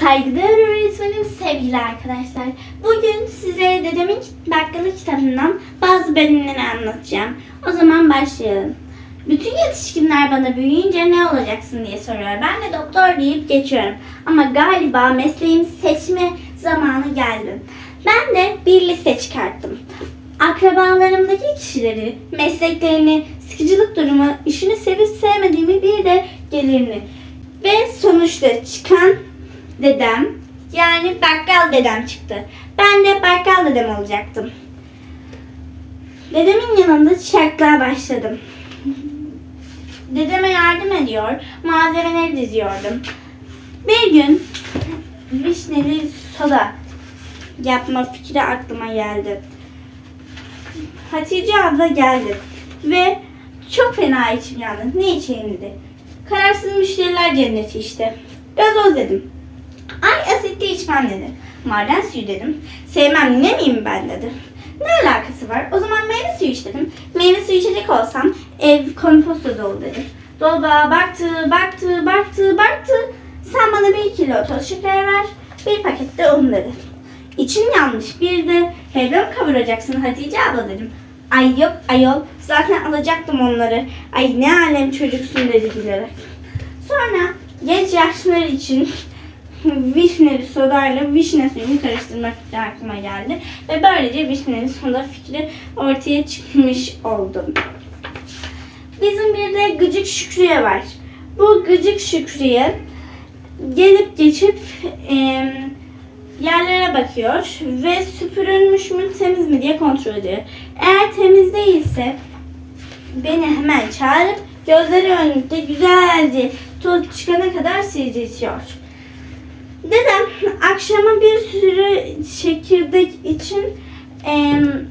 Saygıdeğer öğretmenim, sevgili arkadaşlar. Bugün size dedemin bakkalı kitabından bazı bölümleri anlatacağım. O zaman başlayalım. Bütün yetişkinler bana büyüyünce ne olacaksın diye soruyor. Ben de doktor deyip geçiyorum. Ama galiba mesleğimi seçme zamanı geldi. Ben de bir liste çıkarttım. Akrabalarımdaki kişileri, mesleklerini, sıkıcılık durumu, işini sevip sevmediğimi bir de gelirini. Ve sonuçta çıkan dedem yani bakkal dedem çıktı. Ben de bakkal dedem olacaktım. Dedemin yanında çiçekler başladım. Dedeme yardım ediyor, malzemeleri diziyordum. Bir gün vişneli soda yapma fikri aklıma geldi. Hatice abla geldi ve çok fena içim yandı. Ne içeyim dedi. Kararsız müşteriler cenneti işte. Gazoz dedim. İçmem dedi. Maden suyu dedim. Sevmem ne miyim ben dedi. Ne alakası var? O zaman meyve suyu iç dedim. Meyve suyu içecek olsam ev komposto dolu dedi. Dolaba baktı, baktı, baktı, baktı. Sen bana bir kilo toz şeker ver, bir paket de un dedi. İçin yanlış. Bir de helva mı kavuracaksın Hatice abla dedim. Ay yok ayol zaten alacaktım onları. Ay ne alem çocuksun dedi gülerek. Sonra genç yaşlılar için vişneli sodayla vişne suyunu karıştırma fikri aklıma geldi. Ve böylece vişneli soda fikri ortaya çıkmış oldu. Bizim bir de gıcık Şükrü'ye var. Bu gıcık Şükrü'ye gelip geçip em, yerlere bakıyor ve süpürülmüş mü temiz mi diye kontrol ediyor. Eğer temiz değilse beni hemen çağırıp gözleri önünde güzelce toz çıkana kadar sildirtiyor. Dedem akşama bir sürü çekirdek için em,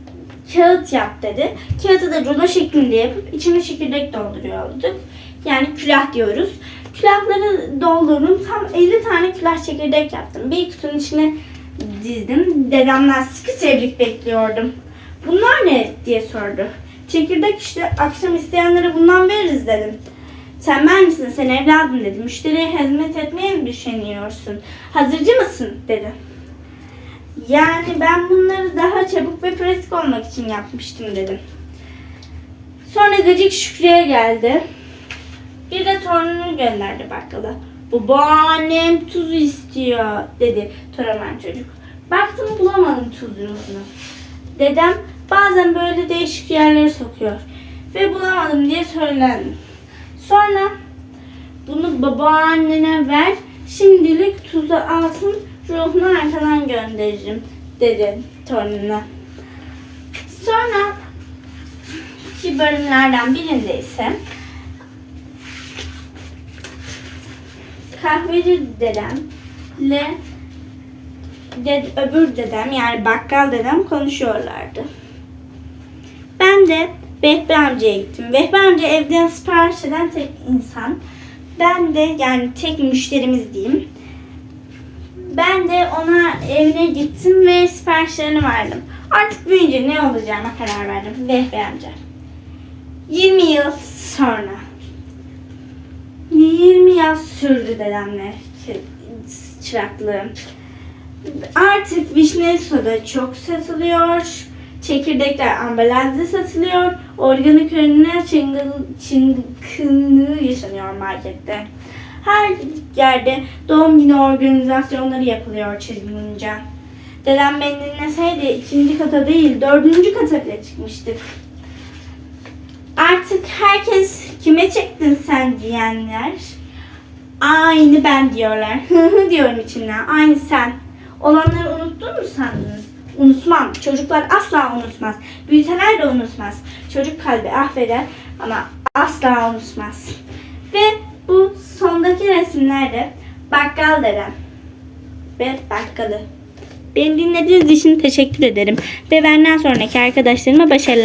kağıt yap dedi. Kağıtı da rulo şeklinde yapıp içine çekirdek dolduruyorduk. Yani külah diyoruz. Külahları doldurdum. Tam 50 tane külah çekirdek yaptım. Bir kutunun içine dizdim. Dedemden sıkı tebrik bekliyordum. Bunlar ne diye sordu. Çekirdek işte akşam isteyenlere bundan veririz dedim. Sen ben misin sen evladım dedi. Müşteriye hizmet etmeye mi düşünüyorsun? Hazırcı mısın dedi. Yani ben bunları daha çabuk ve pratik olmak için yapmıştım dedim. Sonra gıcık Şükrü'ye geldi. Bir de torununu gönderdi bakkala. Babaannem tuz istiyor dedi toraman çocuk. Baktım bulamadım tuzunu. Dedem bazen böyle değişik yerlere sokuyor. Ve bulamadım diye söylendim. Sonra bunu babaannene ver. Şimdilik tuzu alsın ruhunu arkadan gönderirim dedi torununa. Sonra ki bölümlerden birinde ise kahveci dedemle de, öbür dedem yani bakkal dedem konuşuyorlardı. Ben de Vehbi amcaya gittim. Vehbi amca evden sipariş eden tek insan. Ben de yani tek müşterimiz diyeyim. Ben de ona evine gittim ve siparişlerini verdim. Artık büyüyünce ne olacağıma karar verdim. Vehbi amca. 20 yıl sonra. 20 yıl sürdü dedemle çı- çıraklığım. Artık vişne soda çok satılıyor. Çekirdekler ambalajda satılıyor. Organik ürünler çıngıl, çıngınlığı yaşanıyor markette. Her yerde doğum günü organizasyonları yapılıyor çılgınca. Dedem beni dinleseydi ikinci kata değil dördüncü kata bile çıkmıştık. Artık herkes kime çektin sen diyenler aynı ben diyorlar. Hı hı diyorum içimden. Aynı sen. Olanları unuttun mu sandınız? Unutmam. Çocuklar asla unutmaz. Büyüseler de unutmaz. Çocuk kalbi affeder ama asla unutmaz. Ve bu sondaki resimlerde bakkal dedem ve bakkalı. Beni dinlediğiniz için teşekkür ederim. Ve benden sonraki arkadaşlarıma başarılar.